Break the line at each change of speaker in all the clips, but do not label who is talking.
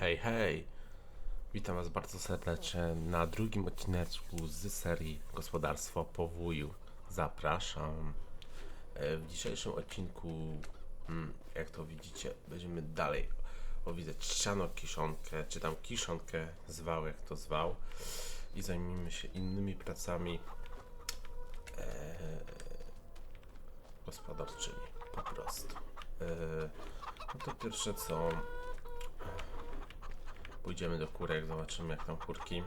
Hej, hej! Witam Was bardzo serdecznie na drugim odcineczku z serii Gospodarstwo po wuju. Zapraszam. E, W dzisiejszym odcinku, mm, jak to widzicie, będziemy dalej owidzać ściano kiszonkę, czy tam kiszonkę zwał, jak to zwał. I zajmijmy się innymi pracami e, gospodarczymi, po prostu. E, no to pierwsze co, Pójdziemy do kurek, zobaczymy jak tam kurki.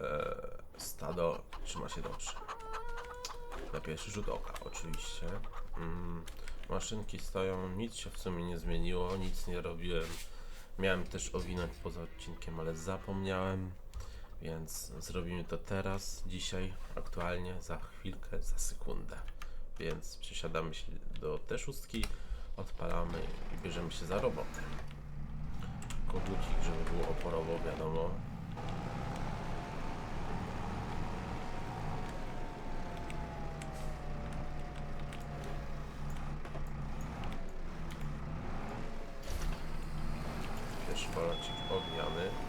Eee, stado trzyma się dobrze. Na pierwszy rzut oka, oczywiście. Mm, maszynki stoją, nic się w sumie nie zmieniło, nic nie robiłem. Miałem też owinąć poza odcinkiem, ale zapomniałem. Więc zrobimy to teraz, dzisiaj, aktualnie, za chwilkę, za sekundę. Więc przesiadamy się do te szóstki, odpalamy i bierzemy się za robotę kogucik, żeby było oporowo, wiadomo. Pierwszy balocik ogniany. Mhm.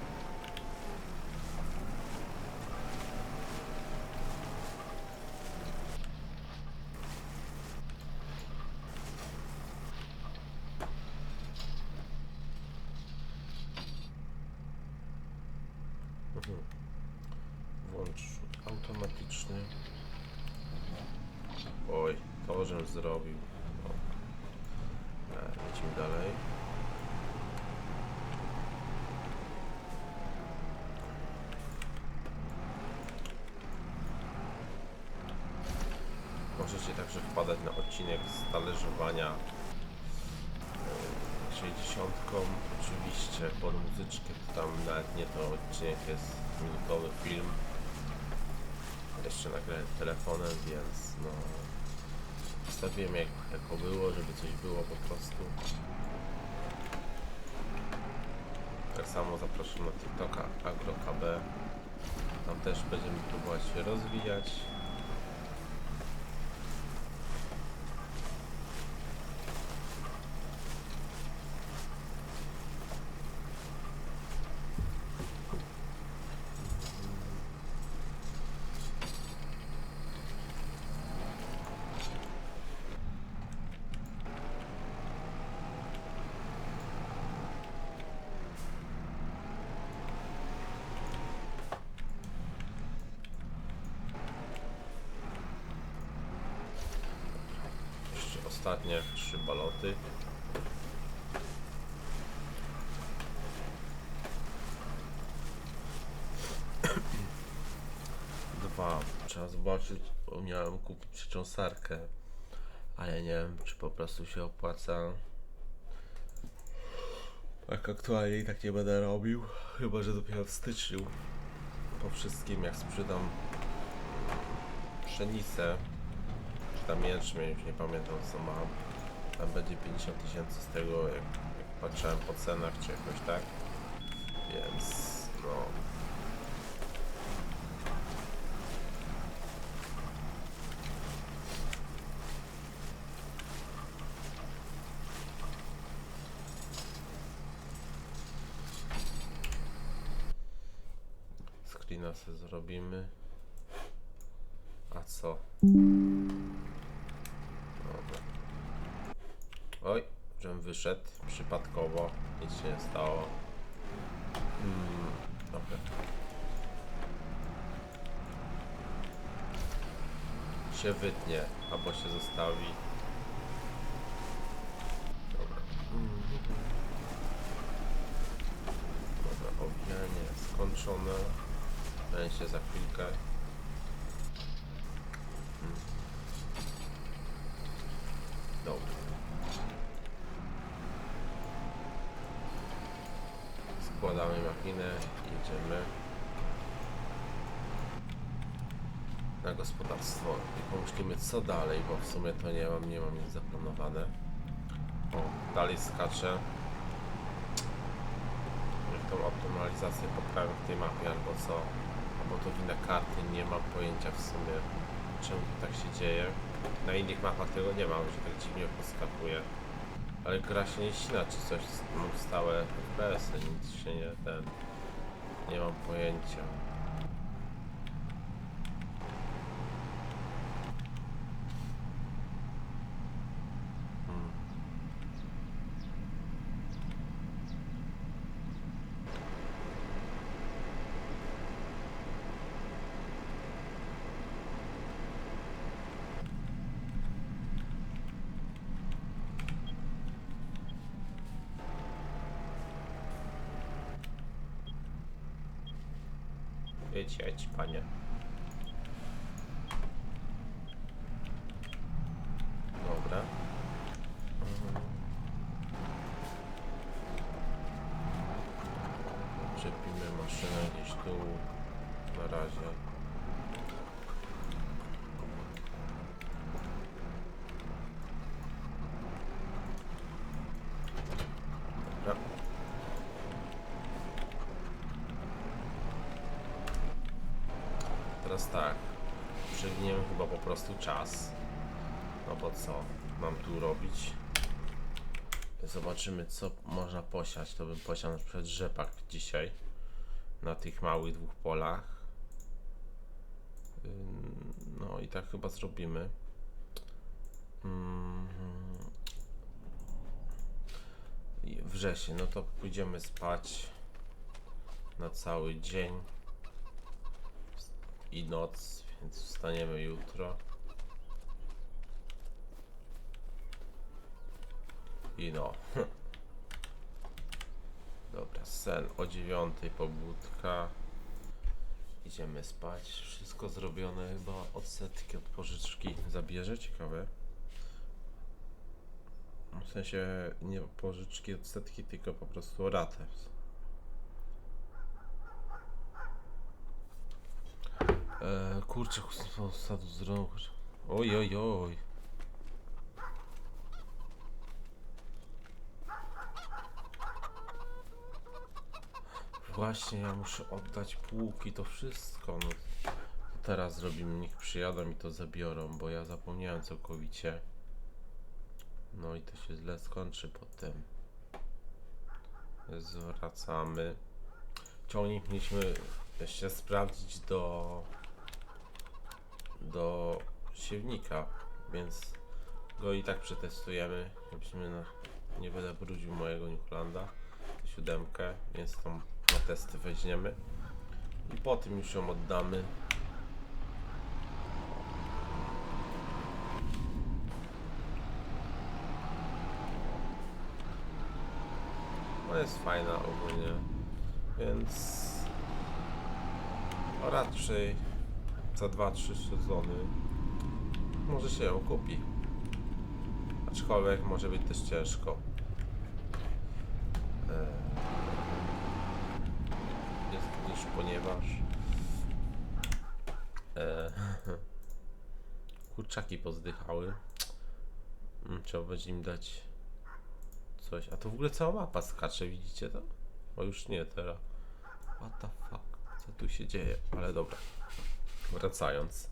Włącz rzut automatyczny. Oj, to żem zrobił. E, Lecimy dalej. Możecie także wpadać na odcinek z talerzowania 60. Oczywiście pod muzyczkę, to tam nawet nie to odcinek jest minutowy film. Jeszcze nagrałem telefonem, więc no wstawiłem jak, jako było, żeby coś było po prostu. Tak samo zapraszam na TikToka AgroKB. Tam też będziemy próbować się rozwijać. Dwa. Trzeba zobaczyć, bo miałem kupić przycząsarkę. Ale nie wiem, czy po prostu się opłaca. Tak aktualnie i tak nie będę robił. Chyba, że dopiero w styczniu. Po wszystkim, jak sprzedam pszenicę, czy tam jęczmień, już nie pamiętam co mam. Tam będzie 50 tysięcy z tego, jak, jak patrzyłem po cenach, czy jakoś tak. Więc no. Sobie zrobimy. A co? Dobra. Oj, żem wyszedł przypadkowo, nic się nie stało. Hmm, dobra. Się wytnie, albo się zostawi. Dobra. Mm. Dobra, owijanie skończone. Będzie za chwilkę. Dobra. Składamy machinę i jedziemy na gospodarstwo i pomyślimy co dalej, bo w sumie to nie mam, nie mam nic zaplanowane. O, dalej skaczę. Tą optymalizację poprawię w tej mapie albo co, albo to wina karty, nie mam pojęcia w sumie czemu tak się dzieje. Na innych mapach tego nie mam, że tak dziwnie poskakuje. Ale gra się nie ścina, czy coś, mam stałe FPS-y, nic się nie, ten, nie mam pojęcia. Hmm. Jedź, jedź, panie. Dobra. Mhm. Przepimy maszynę gdzieś tu na razie. Dobra. Teraz tak. Przewiniemy chyba po prostu czas. No bo co mam tu robić? Zobaczymy co można posiać. To bym posiał na przykład rzepak dzisiaj. Na tych małych dwóch polach. No i tak chyba zrobimy. Mhm. Wrzesień, no to pójdziemy spać na cały dzień i noc, więc wstaniemy jutro. I no. Dobra, sen o dziewiątej pobudka. Idziemy spać. Wszystko zrobione chyba odsetki od pożyczki zabierze. Ciekawe. W sensie nie pożyczki odsetki, tylko po prostu ratę. Eee, kurczę, z sadu zdrowego. Oj, oj, oj. Właśnie, ja muszę oddać płuki, to wszystko. No, teraz zrobimy, niech przyjadą i to zabiorą, bo ja zapomniałem całkowicie. No i to się źle skończy potem. Zwracamy. Ciągnik mieliśmy jeszcze sprawdzić do do siewnika, więc go i tak przetestujemy. Żebyśmy na, nie będę brudził mojego Newlanda, siódemkę, więc tą na testy weźmiemy i po tym już ją oddamy. No jest fajna ogólnie, więc raczej za 2-3 sezony może się ją kupi. Aczkolwiek może być też ciężko. Eee, Jest gdyż ponieważ eee, kurczaki pozdychały. Mm, Trzeba będzie im dać coś. A to w ogóle cała mapa skacze, widzicie to? O już nie teraz. What the fuck? Co tu się dzieje? Ale dobra wracając,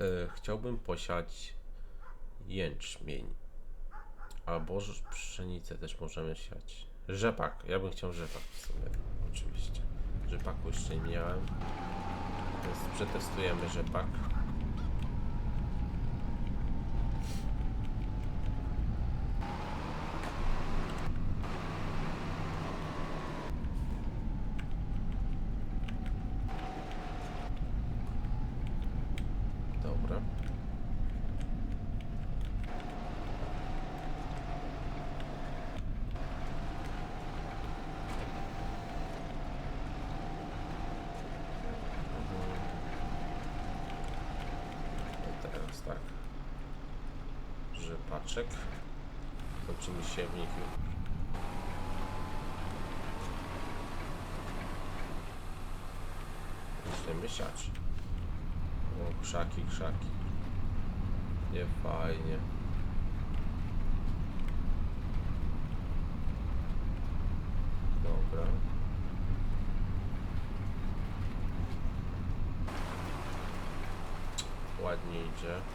e, chciałbym posiać jęczmień. Albo pszenicę też możemy siać. Rzepak, ja bym chciał rzepak w sumie, oczywiście. Rzepaku jeszcze nie miałem, więc przetestujemy rzepak. Dobra. Teraz tak. Rzepaczek. Kończymy siewnik. Zaczniemy siać. O, krzaki, krzaki. Nie fajnie. Dobra. Ładnie idzie.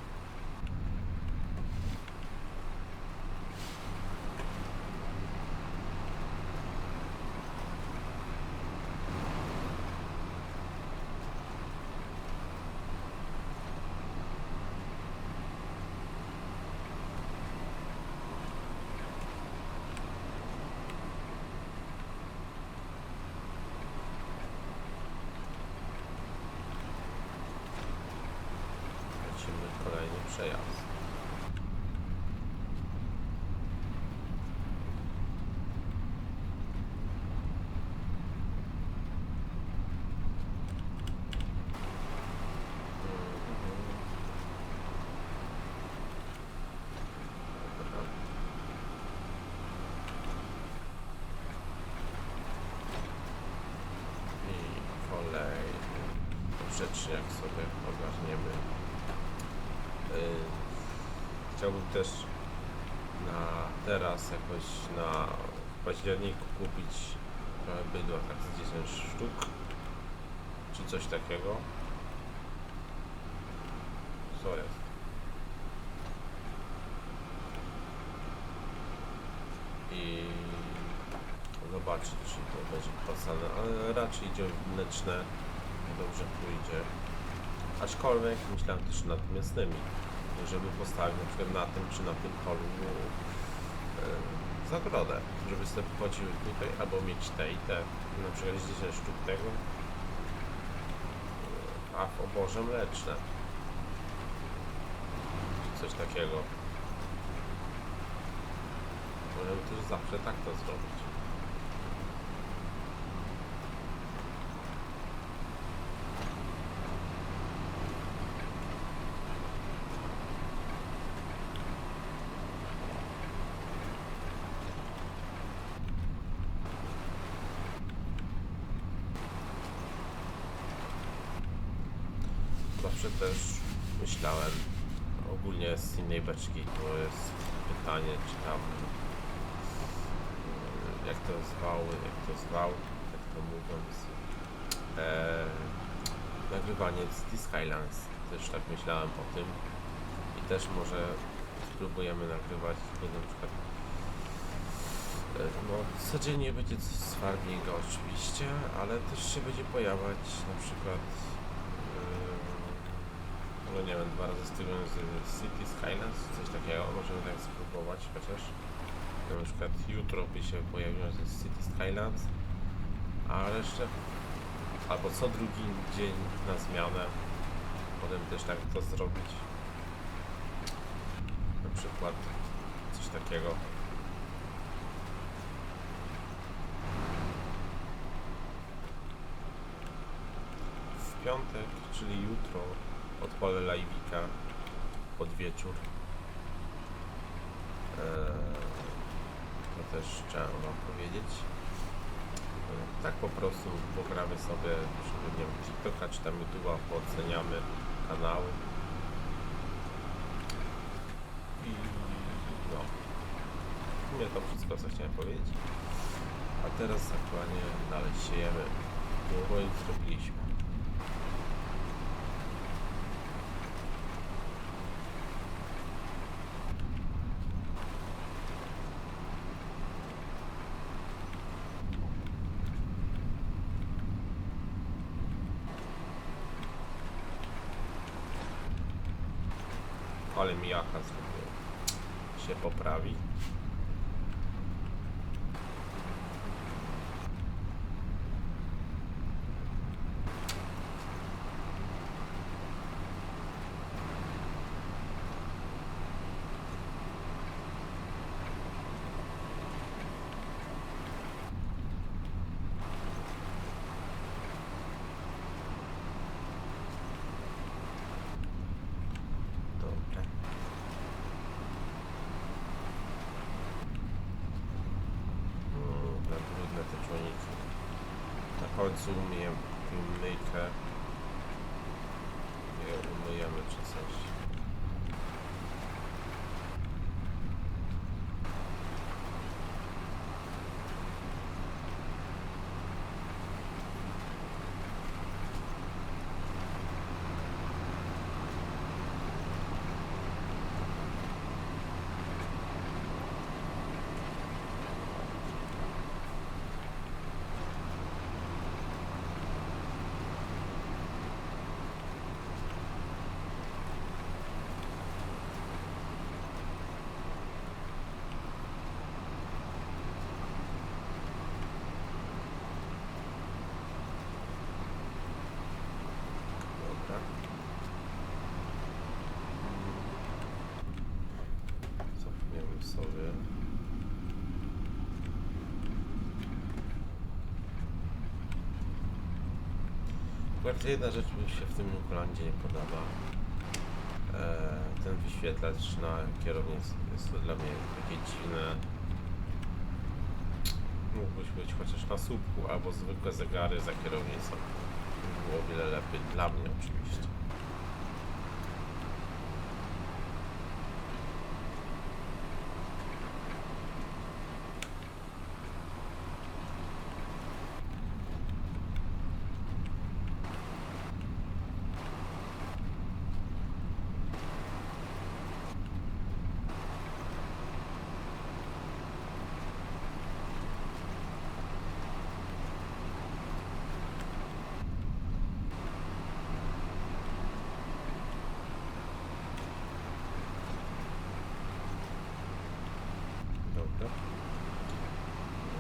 Przejazd. Dobra. I kolej. Poprzeczniak sobie ogarniemy. Yy, Chciałbym też na teraz jakoś na w październiku kupić trochę bydła, tak z 10 sztuk. Czy coś takiego. Co jest? I zobaczyć, czy to będzie wpłacane, ale raczej idzie mleczne. Dobrze pójdzie. Aczkolwiek myślałem też nad miastnymi, żeby postawić na przykład na tym czy na tym polu e, zagrodę, żeby sobie tutaj, albo mieć te i te, na przykład 10 sztuk tego, e, a w oborze mleczne. Czy coś takiego. Możemy też zawsze tak to zrobić. Zawsze też myślałem ogólnie z innej beczki, to jest pytanie, czy tam yy, jak to zwał, jak to zwał, jak to mówiąc e, nagrywanie z The Skylands, też tak myślałem o tym. I też może spróbujemy nagrywać, na przykład e, no, codziennie będzie coś z oczywiście, ale też się będzie pojawiać na przykład no nie wiem, dwa razy z tygodnia z City Skylands, coś takiego, możemy tak spróbować chociaż. Na przykład jutro by się pojawiło z City Skylands, a resztę albo co drugi dzień na zmianę. Potem też tak to zrobić. Na przykład coś takiego. W piątek, czyli jutro, odpalę live'ika pod wieczór. Eee, to też chciałem wam powiedzieć. Eee, Tak po prostu pogramy sobie, żeby nie wiem, TikToka czy tam YouTube'a, pooceniamy kanały. I no. Sumie to wszystko co chciałem powiedzieć. A teraz aktualnie dalej siejemy. Nic zrobiliśmy. ale mi jaka zrobił. Się poprawi. Dobra. Mm, na brudne te członiki. Na końcu umyję myjkę. Bardzo jedna rzecz mi się w tym Newfoundlandzie nie podoba. E, ten wyświetlacz na kierownicy jest to dla mnie takie dziwne. Mógłbyś być chociaż na słupku albo zwykłe zegary za kierownicą. Było o wiele lepiej dla mnie oczywiście.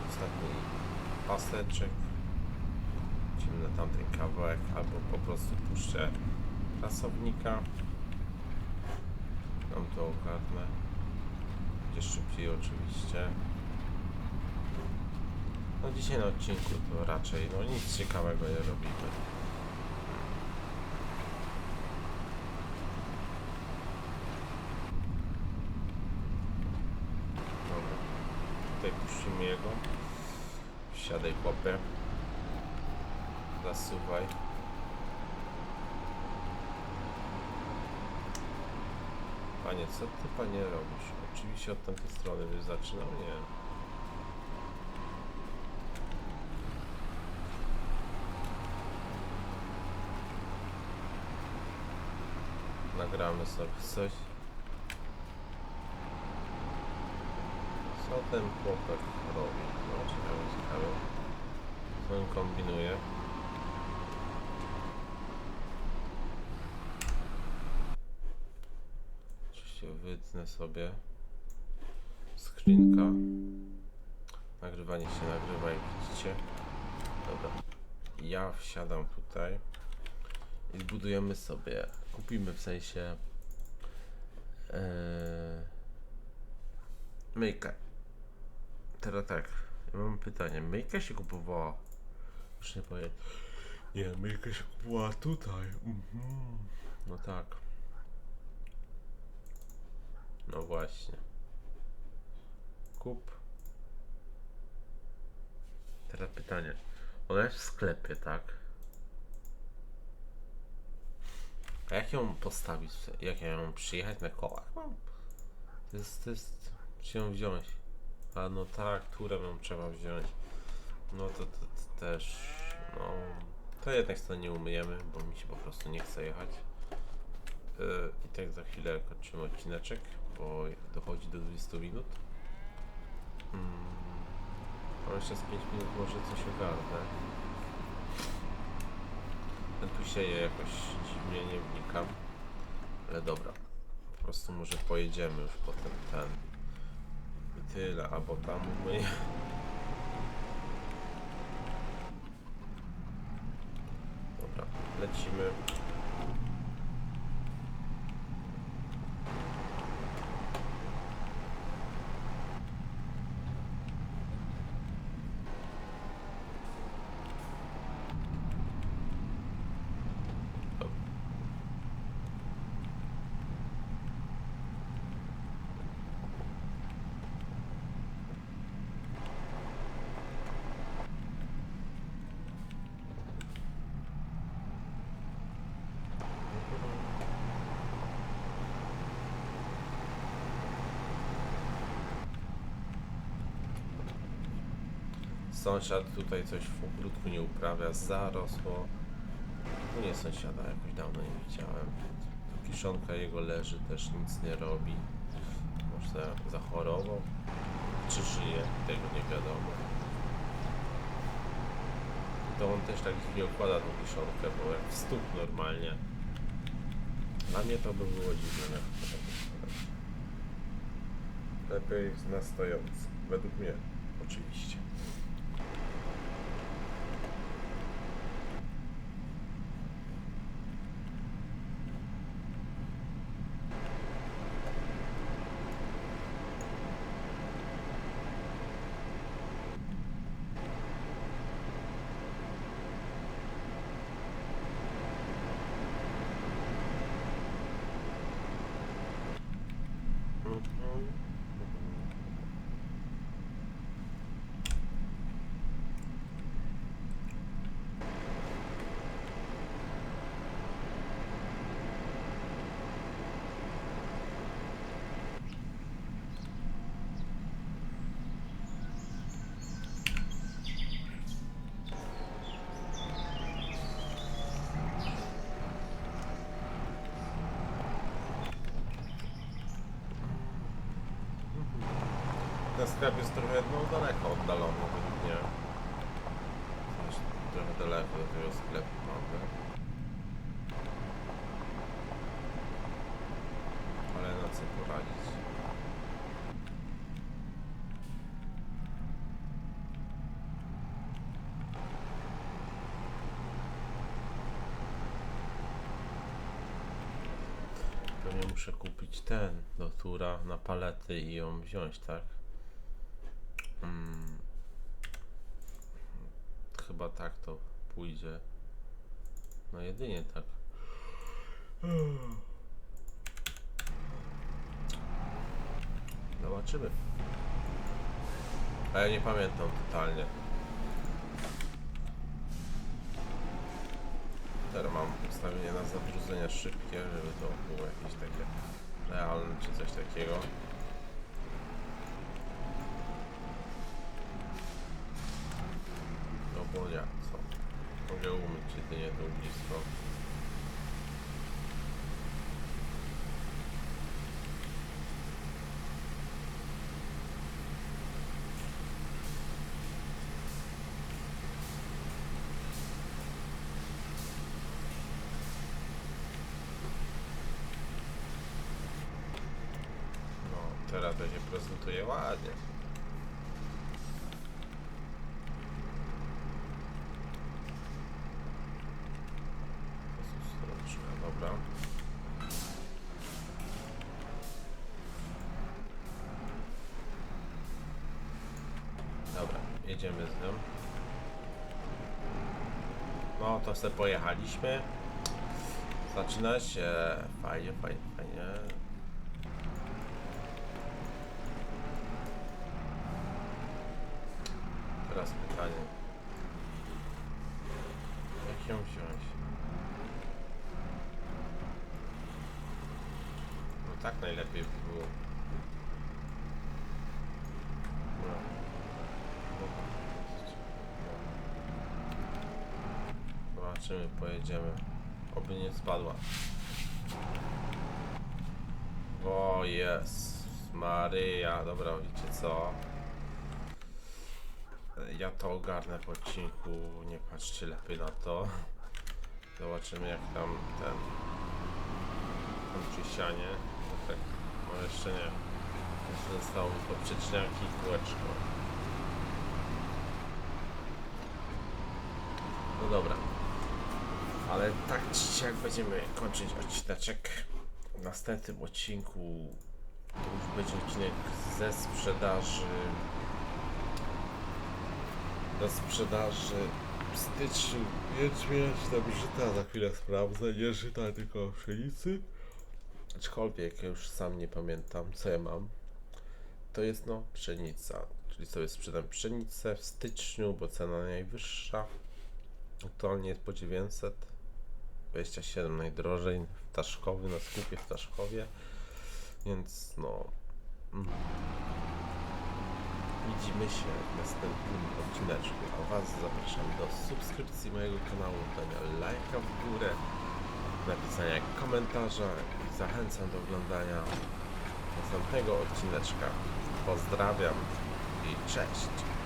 Ostatni paseczek. Idziemy na tamten kawałek, albo po prostu puszczę prasownika. Tam to ogarnę. Będzie szybciej oczywiście. No dzisiaj na odcinku to raczej no nic ciekawego nie robimy. Dobra. Tutaj puścimy jego. Wsiadaj chłopie. Zasuwaj. Panie, co ty panie robisz? Oczywiście od tamtej strony byś zaczynał? Nie. Nagramy sobie coś. Co ten chłopak robi? No, ciekawe, ciekawe. Co on kombinuje? Oczywiście wytnę sobie skrzynka. Nagrywanie się nagrywa, jak widzicie. Dobra. Ja wsiadam tutaj i zbudujemy sobie. Kupimy w sensie. Yy, myjkę. Teraz tak. Ja mam pytanie. Myjka się kupowała. Już nie powiem. Nie, myjka się kupowała tutaj. Mhm. No tak. No właśnie. Kup. Teraz pytanie. Ona jest w sklepie, tak? A jak ją postawić? Jak ja ją przyjechać na kołach? No, to jest, to jest... Czy ją wziąć? A no tak, którą ją trzeba wziąć? No to, to, to też... No... To jednak to nie umyjemy, bo mi się po prostu nie chce jechać. Yy, I tak za chwilę kończymy odcineczek, bo dochodzi do 20 minut. Mm. Mam jeszcze z 5 minut może coś ogarnę. Ten tu sieje jakoś dziwnie, nie wnikam. Ale dobra. Po prostu może pojedziemy już potem ten. I tyle, albo tam umyję. Dobra, lecimy. Sąsiad tutaj coś w ogródku nie uprawia, zarosło. Tu nie sąsiada, jakoś dawno nie widziałem. Tu kiszonka jego leży, też nic nie robi. Może zachorował? Czy żyje? Tego nie wiadomo. To on też tak nie układa tą kiszonkę, bo jak w stóp normalnie. Dla mnie to by było dziwne. tak. Lepiej na stojący. Według mnie, oczywiście. Ten sklep jest trochę no, daleko oddalony według mnie. Trochę daleko do tego sklepu mamy. Ale na co poradzić? Pewnie muszę kupić ten do tura na palety i ją wziąć, tak? Mm. Chyba tak to pójdzie. No jedynie tak. Zobaczymy. A ja nie pamiętam totalnie. Teraz mam ustawienie na zabrudzenia szybkie, żeby to było jakieś takie realne czy coś takiego. No bo ja co? Mogę umyć jedynie to blisko. No, teraz to się prezentuje ładnie. Dobra. Dobra, jedziemy z nią. No, to sobie pojechaliśmy. Zaczyna się fajnie, fajnie, fajnie. Teraz pytanie. Jak ją wziąć? No tak najlepiej by było. No. No. Zobaczymy, pojedziemy. Oby nie spadła. O jest. Maryja, dobra, wiecie co? Ja to ogarnę po odcinku, nie patrzcie lepiej na to. Zobaczymy jak tam ten... Kończy sianie. No tak, może jeszcze nie. Jeszcze zostało mi poprzeczniaki i kółeczko. No dobra. Ale tak czy jak będziemy kończyć odcineczek w następnym odcinku już będzie odcinek ze sprzedaży do sprzedaży w styczniu jęczmień tam żyta, za chwilę sprawdzę, nie żyta, tylko pszenicy. Aczkolwiek ja już sam nie pamiętam, co ja mam. To jest no pszenica, czyli sobie sprzedam pszenicę w styczniu, bo cena najwyższa. Aktualnie jest po 900. 27 najdrożej w Taszkowy, na skupie w Taszkowie. Więc no... Widzimy się w następnym odcineczku, a Was zapraszam do subskrypcji mojego kanału, dania lajka w górę, napisania komentarza i zachęcam do oglądania następnego odcineczka. Pozdrawiam i cześć!